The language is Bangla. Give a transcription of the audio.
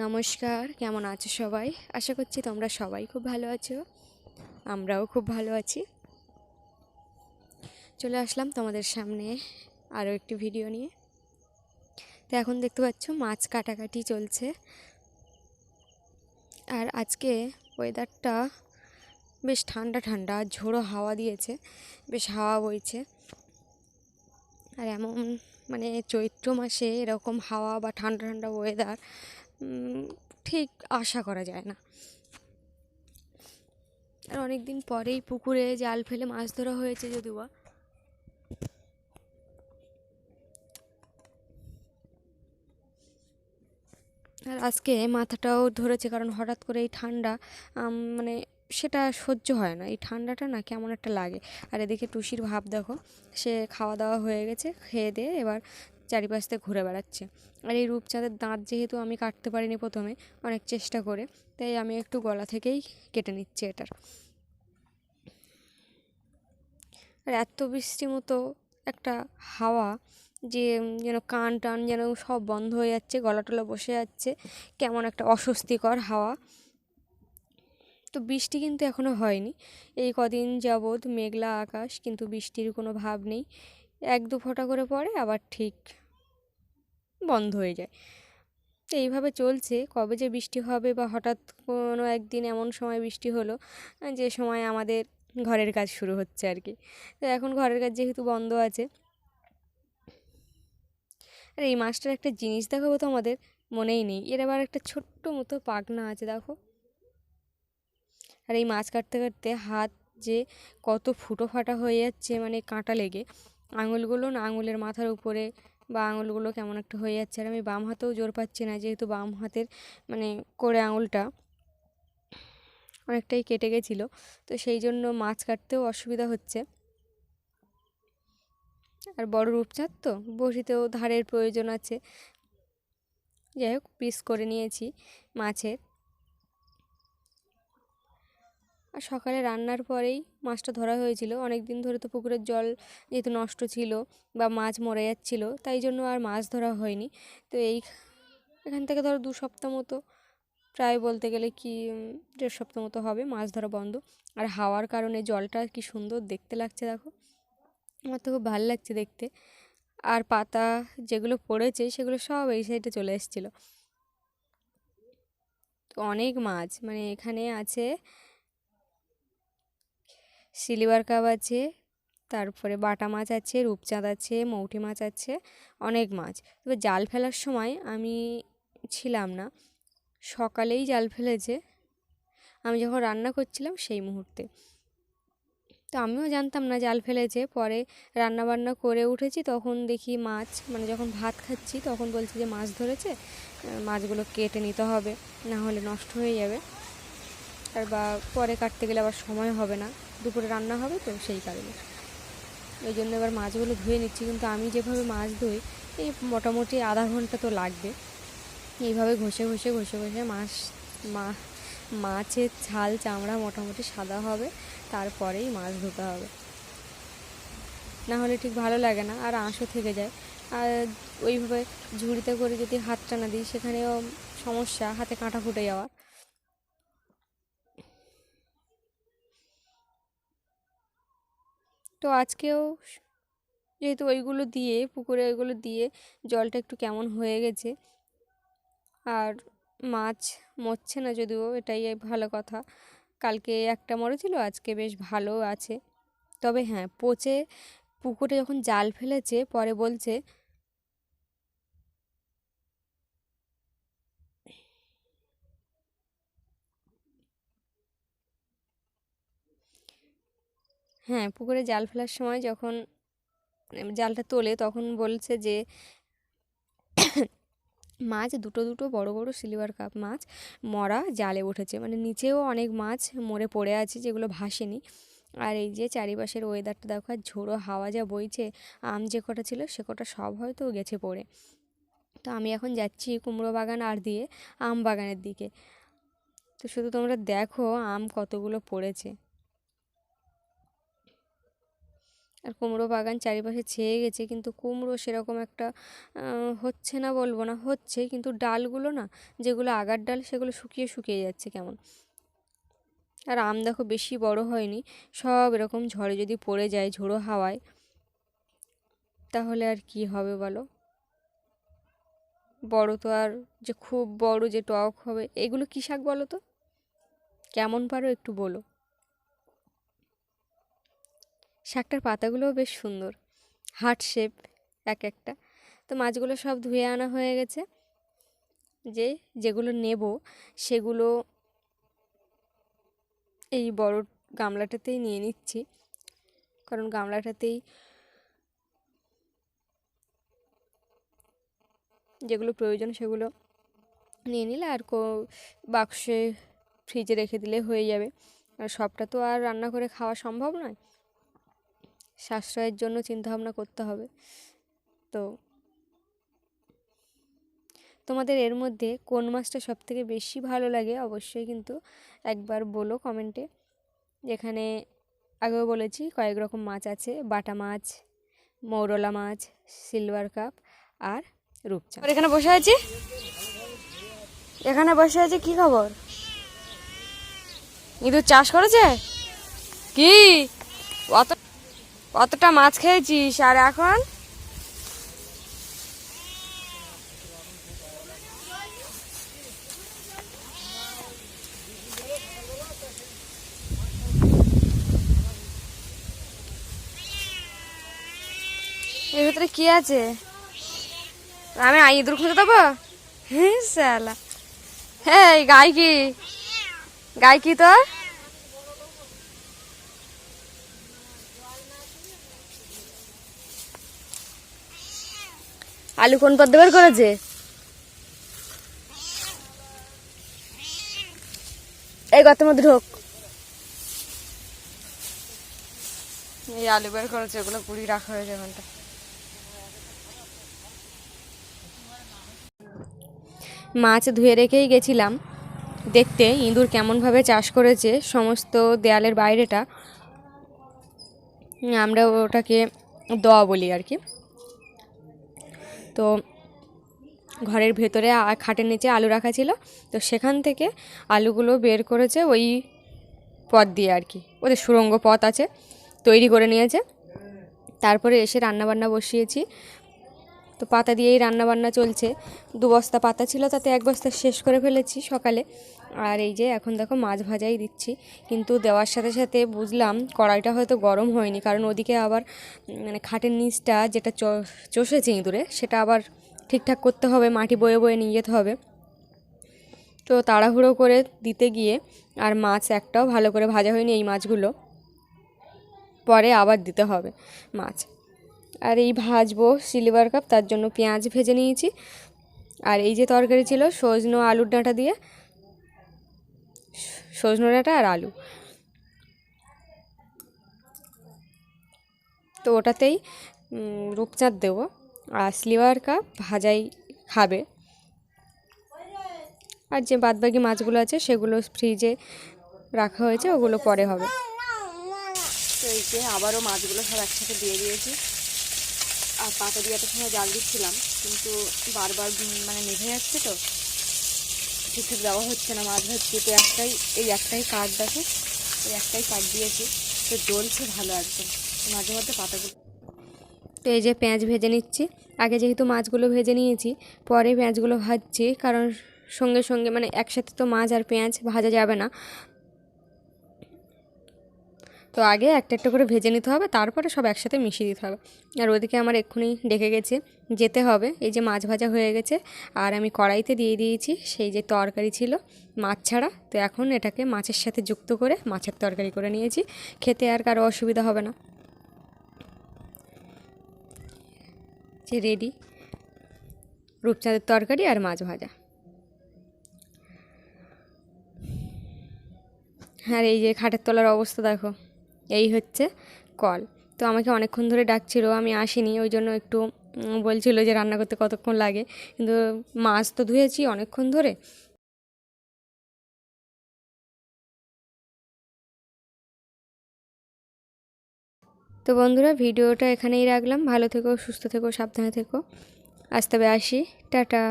নমস্কার, কেমন আছো সবাই? আশা করছি তোমরা সবাই খুব ভালো আছো। আমরাও খুব ভালো আছি। চলে আসলাম তোমাদের সামনে আরও একটি ভিডিও নিয়ে। তো এখন দেখতে পাচ্ছ মাছ কাটাকাটি চলছে। আর আজকে ওয়েদারটা বেশ ঠান্ডা ঠান্ডা, ঝোড়ো হাওয়া দিয়েছে, বেশ হাওয়া বইছে। আর এমন মানে চৈত্র মাসে এরকম হাওয়া বা ঠান্ডা ঠান্ডা ওয়েদার ঠিক আশা করা যায় না। আর অনেক দিন পরেই পুকুরে জাল ফেলে মাছ ধরা হয়েছে যদিও আর আজকে মাথাটাও ধরেছে কারণ হঠাৎ করে এই ঠান্ডা মানে সেটা সহ্য হয় না। এই ঠান্ডাটা না কেমন একটা লাগে। আর এদিকে টুসির ভাব দেখো, সে খাওয়া দাওয়া হয়ে গেছে, খেয়ে দিয়ে এবার চারিপাশ ঘুরে বেড়াচ্ছে। আর এই রূপচাঁদের দাঁত যেহেতু আমি কাটতে পারিনি প্রথমে, অনেক চেষ্টা করে, তাই আমি একটু গলা থেকেই কেটে নিচ্ছি এটার। আর এত বৃষ্টি মতো একটা হাওয়া যে যেন কান টান যেন সব বন্ধ হয়ে যাচ্ছে, গলা টলা বসে যাচ্ছে, কেমন একটা অস্বস্তিকর হাওয়া। তো বৃষ্টি কিন্তু এখনও হয়নি। এই কদিন যাবৎ মেঘলা আকাশ, কিন্তু বৃষ্টির কোনো ভাব নেই। এক দু ফোঁটা করে পড়ে, আবার ঠিক বন্ধ হয়ে যায়। তো এইভাবে চলছে। কবে যে বৃষ্টি হবে বা হঠাৎ কোনো একদিন এমন সময় বৃষ্টি হলো যে সময় আমাদের ঘরের কাজ শুরু হচ্ছে আর কি। তো এখন ঘরের কাজ যেহেতু বন্ধ আছে, আর এই মাছটার একটা জিনিস দেখাবো তো আমাদের মনেই নেই। এর আবার একটা ছোট্ট মতো পাখনা আছে, দেখো। আর এই মাছ কাটতে কাটতে হাত যে কত ফুটো ফাটা হয়ে যাচ্ছে মানে কাঁটা লেগে আঙুলগুলো না আঙুলের মাথার উপরে বা আঙুলগুলো কেমন একটা হয়ে যাচ্ছে আর আমি বাম হাতেও জোর পাচ্ছি না যেহেতু বাম হাতের মানে করে আঙুলটা অনেকটাই কেটে গেছিল। তো সেই জন্য মাছ কাটতেও অসুবিধা হচ্ছে। আর বড় রূপচাঁদ তো, বসিতেও ধারের প্রয়োজন আছে। যাই হোক, পিস করে নিয়েছি মাছের। আর সকালে রান্নার পরেই মাছটা ধরা হয়েছিল। অনেক দিন ধরে তো পুকুরের জল যেহেতু নষ্ট ছিল বা মাছ মরে যাচ্ছিল, তাই জন্য আর মাছ ধরা হয়নি। তো এই এখান থেকে ধরো দু সপ্তাহ মতো, প্রায় বলতে গেলে কি দেড় সপ্তাহ মতো হবে মাছ ধরা বন্ধ। আর হাওয়ার কারণে জলটা কি সুন্দর দেখতে লাগছে দেখো। আমার তো খুব ভালো লাগছে দেখতে। আর পাতা যেগুলো পড়েছে সেগুলো সব এই সাইডে চলে এসেছিল। তো অনেক মাছ মানে এখানে আছে সিলভার কাপ আছে, তারপরে বাটা মাছ আছে, রূপচাঁদ আছে মৌটি মাছ আছে, অনেক মাছ। তবে জাল ফেলার সময় আমি ছিলাম না। সকালেই জাল ফেলেছে। আমি যখন রান্না করছিলাম সেই মুহূর্তে। তো আমিও জানতাম না জাল ফেলেছে। পরে রান্না বান্না করে উঠেছি, তখন দেখি মাছ মানে যখন ভাত খাচ্ছি তখন বলছি যে মাছ ধরেছে মাছগুলো কেটে নিতে হবে, না হলে নষ্ট হয়ে যাবে। আর বা পরে কাটতে গেলে আবার সময় হবে না। দুপুরে রান্না হবে তো সেই কারণে। ওই জন্য এবার মাছগুলো ধুয়ে নিচ্ছি। কিন্তু আমি যেভাবে মাছ ধুই, এই মোটামুটি আধা ঘণ্টা তো লাগবে। এইভাবে ঘষে ঘষে ঘষে ঘষে মাছ, মা, মাছের ছাল চামড়া মোটামুটি সাদা হবে। তারপরেই মাছ ধুতে হবে। না হলে ঠিক ভালো লাগে না, আর আঁশও থেকে যায়। আর ওইভাবে ঝুড়িতে করে যদি হাত টানা দিই, সেখানেও সমস্যা, হাতে কাঁটা ফুটে যাওয়ার। তো আজকেও যেহেতু ওইগুলো দিয়ে, পুকুরে ওইগুলো দিয়ে জলটা একটু কেমন হয়ে গেছে। আর মাছ মরছে না যদিও, এটাই ভালো কথা। কালকে একটা মরেছিল, আজকে বেশ ভালো আছে। তবে হ্যাঁ পচে পুকুরে যখন জাল ফেলেছে, পরে বলছে হ্যাঁ পুকুরে জাল ফেলার সময় যখন জালটা তোলে তখন বলছে যে, মাছ দুটো দুটো বড় বড় সিলভার কাপ মাছ মরা জালে উঠেছে। মানে নিচেও অনেক মাছ মরে পড়ে আছে যেগুলো ভাসেনি। আর এই যে চারিপাশের ওয়েদারটা দেখো, আর ঝোড়ো হাওয়া যা বইছে, আম যে কটা ছিল সে কটা সব হয়তো গেছে পড়ে। তো আমি এখন যাচ্ছি কুমড়ো বাগান আর দিয়ে আম বাগানের দিকে। তো শুধু তোমরা দেখো আম কতগুলো পড়েছে। আর কুমড়ো বাগান চারিপাশে ছেয়ে গেছে, কিন্তু কুমড়ো সেরকম একটা হচ্ছে না বলব না, হচ্ছে, কিন্তু ডালগুলো না, যেগুলো আগার ডাল, সেগুলো শুকিয়ে শুকিয়ে যাচ্ছে কেমন। আর আম দেখো বেশি বড় হয়নি, সব এরকম ঝড়ে যদি পড়ে যায়, ঝোড়ো হাওয়ায়, তাহলে আর কি হবে বলো? বড় তো আর যে খুব বড় যে টক হবে, এগুলো কী শাক বলো তো? কেমন পারো একটু বলো। শাকটার পাতাগুলোও বেশ সুন্দর। হার্ট শেপ এক একটা। তো মাছগুলো সব ধুয়ে আনা হয়ে গেছে। যে যেগুলো নেব সেগুলো এই বড় গামলাটাতেই নিয়ে নিচ্ছি। কারণ গামলাটাতেই যেগুলো প্রয়োজন সেগুলো নিয়ে নিলে আর কো বাক্সে ফ্রিজে রেখে দিলে হয়ে যাবে। আর সবটা তো আর রান্না করে খাওয়া সম্ভব নয়। সাশ্রয়ের জন্য চিন্তাভাবনা করতে হবে। তো তোমাদের এর মধ্যে কোন মাছটা সব থেকে বেশি ভালো লাগে অবশ্যই কিন্তু একবার বলো কমেন্টে যেখানে আগেও বলেছি কয়েক রকম মাছ আছে, বাটা মাছ, মৌরলা মাছ সিলভার কাপ আর রূপচাঁদ আর এখানে বসে আছি? এখানে বসে আছি কি খবর? ইঁদুর চাষ করেছে? কি? অত কতটা মাছ খেয়েছিস আর এখন? এর ভিতরে কি আছে? আমি ইঁদুর খুঁজে দেবো? হ্যাঁ সালা হ্যাঁ গাই কি? গাই কি তোর? আলু কোন পদ্মে বের করেছে? এই গর্তের মধ্যে ঢোক। এই আলু বের করেছে ওগুলো পুড়ি রাখা হয়েছে ওখানটা মাছ ধুয়ে রেখেই গেছিলাম। দেখতে ইঁদুর কেমনভাবে চাষ করেছে সমস্ত দেয়ালের বাইরেটা। আমরা ওটাকে দোয়া বলি আর কি। তো ঘরের ভেতরে খাটের নিচে আলু রাখা ছিল। তো সেখান থেকে আলুগুলো বের করেছে ওই পথ দিয়ে আর কি। ওদের সুরঙ্গ পথ আছে, তৈরি করে নিয়েছে। তারপরে এসে রান্নাবান্না বসিয়েছি। তো পাতা দিয়েই রান্নাবান্না চলছে। দু বস্তা পাতা ছিল, তাতে এক বস্তা শেষ করে ফেলেছি সকালে। আর এই যে এখন দেখো মাছ ভাজাই দিচ্ছি। কিন্তু দেওয়ার সাথে সাথে বুঝলাম কড়াইটা হয়তো গরম হয়নি, কারণ ওদিকে আবার মানে খাটের নিচটা যেটা চষেছে ইঁদুরে, সেটা আবার ঠিকঠাক করতে হবে, মাটি বয়ে বয়ে নিয়ে যেতে হবে। তো তাড়াহুড়ো করে দিতে গিয়ে আর মাছ একটাও ভালো করে ভাজা হয়নি এই মাছগুলো। পরে আবার দিতে হবে মাছ। আর এই ভাজবো সিলভার কাপ তার জন্য পেঁয়াজ ভেজে নিয়েছি। আর এই যে তরকারি ছিল, সজনো আলুর ডাঁটা দিয়ে, সজনো ডাঁটা আর আলু। তো ওটাতেই রূপচাঁদ দেবো। আর স্লিভার কাপ ভাজাই খাবে। আর যে বাদবাকি মাছগুলো আছে, সেগুলো ফ্রিজে রাখা হয়েছে, ওগুলো পরে হবে। তো এই যে আবারও মাছগুলো সব একসাথে দিয়ে দিয়েছি। আর পাতা দিয়ে এত সময় জাল দিচ্ছিলাম, কিন্তু বারবার মানে নিভে যাচ্ছে তো। ঠিকঠাক দেওয়া হচ্ছে না, মাছ ভাজছি তো একটাই, এই একটাই কাঠ দেখো, এই একটাই কাঠ দিয়েছি। তো জ্বলছে ভালো একদম। মাঝে মধ্যে পাতাগুলো তো এই যে পেঁয়াজ ভেজে নিচ্ছি। আগে যেহেতু মাছগুলো ভেজে নিয়েছি, পরে পেঁয়াজগুলো ভাজছি, কারণ সঙ্গে সঙ্গে মানে একসাথে তো মাছ আর পেঁয়াজ ভাজা যাবে না। তো আগে একটা একটা করে ভেজে নিতে হবে, তারপরে সব একসাথে মিশিয়ে দিতে হবে। আর ওদিকে আমার এক্ষুনি ডেকে গেছে, যেতে হবে। এই যে মাছ ভাজা হয়ে গেছে, আর আমি কড়াইতে দিয়ে দিয়েছি সেই যে তরকারি ছিল, মাছ ছাড়া। তো এখন এটাকে মাছের সাথে যুক্ত করে মাছের তরকারি করে নিয়েছি। খেতে আর কারও অসুবিধা হবে না। যে রেডি রূপচাঁদের তরকারি আর মাছ ভাজা। আর এই যে খাটের তলার অবস্থা দেখো। এই হচ্ছে কল। তো আমাকে অনেকক্ষণ ধরে ডাকছিল, আমি আসিনি, ওই জন্য একটু বলছিল যে রান্না করতে কতক্ষণ লাগে। কিন্তু মাছ তো ধুয়েছি অনেকক্ষণ ধরে। তো বন্ধুরা, ভিডিওটা এখানেই রাখলাম। ভালো থেকো, সুস্থ থেকো, সাবধানে থেকো। আজ তবে আসি। টাটা।